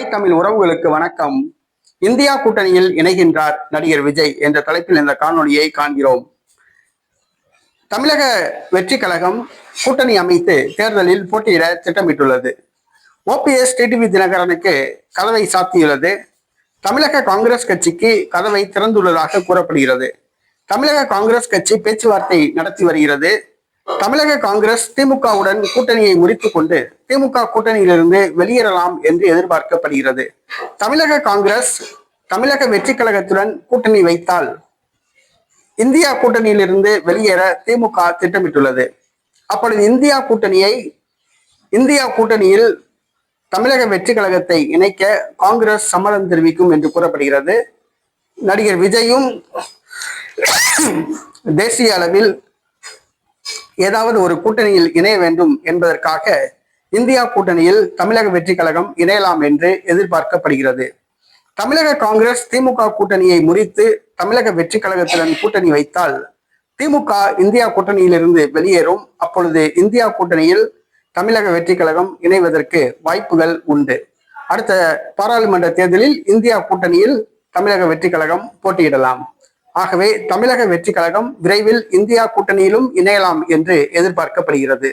தாய் தமிழ் உறவுகளுக்கு வணக்கம். இந்தியா கூட்டணியில் இணைகின்றார் நடிகர் விஜய் என்ற தலைப்பில் இந்த காணொலியை காண்கிறோம். தமிழக வெற்றி கழகம் கூட்டணி அமைத்து தேர்தலில் போட்டியிட திட்டமிட்டுள்ளது. ஓபிஎஸ் டிடிவி தினகரனுக்கு கதவை சாத்தியுள்ளது. தமிழக காங்கிரஸ் கட்சிக்கு கதவை திறந்துள்ளதாக கூறப்படுகிறது. தமிழக காங்கிரஸ் கட்சி பேச்சுவார்த்தை நடத்தி வருகிறது. தமிழக காங்கிரஸ் திமுகவுடன் கூட்டணியை முறித்துக் கொண்டு திமுக கூட்டணியிலிருந்து வெளியேறலாம் என்று எதிர்பார்க்கப்படுகிறது. தமிழக காங்கிரஸ் தமிழக வெற்றி கழகத்துடன் கூட்டணி வைத்தால் இந்தியா கூட்டணியிலிருந்து வெளியேற திமுக திட்டமிட்டுள்ளது. அப்பொழுது இந்தியா கூட்டணியை இந்தியா கூட்டணியில் தமிழக வெற்றி கழகத்தை இணைக்க காங்கிரஸ் சம்மதம் தெரிவிக்கும் என்று கூறப்படுகிறது. நடிகர் விஜயும் தேசிய அளவில் ஏதாவது ஒரு கூட்டணியில் இணைய வேண்டும் என்பதற்காக இந்தியா கூட்டணியில் தமிழக வெற்றி கழகம் இணையலாம் என்று எதிர்பார்க்கப்படுகிறது. தமிழக காங்கிரஸ் திமுக கூட்டணியை முறித்து தமிழக வெற்றி கழகத்துடன் கூட்டணி வைத்தால் திமுக இந்தியா கூட்டணியிலிருந்து வெளியேறும். அப்பொழுது இந்தியா கூட்டணியில் தமிழக வெற்றி கழகம் இணைவதற்கு வாய்ப்புகள் உண்டு. அடுத்த பாராளுமன்ற தேர்தலில் இந்தியா கூட்டணியில் தமிழக வெற்றி கழகம் போட்டியிடலாம். ஆகவே தமிழக வெற்றி கழகம் விரைவில் இந்தியா கூட்டணியிலும் இணையலாம் என்று எதிர்பார்க்கப்படுகிறது.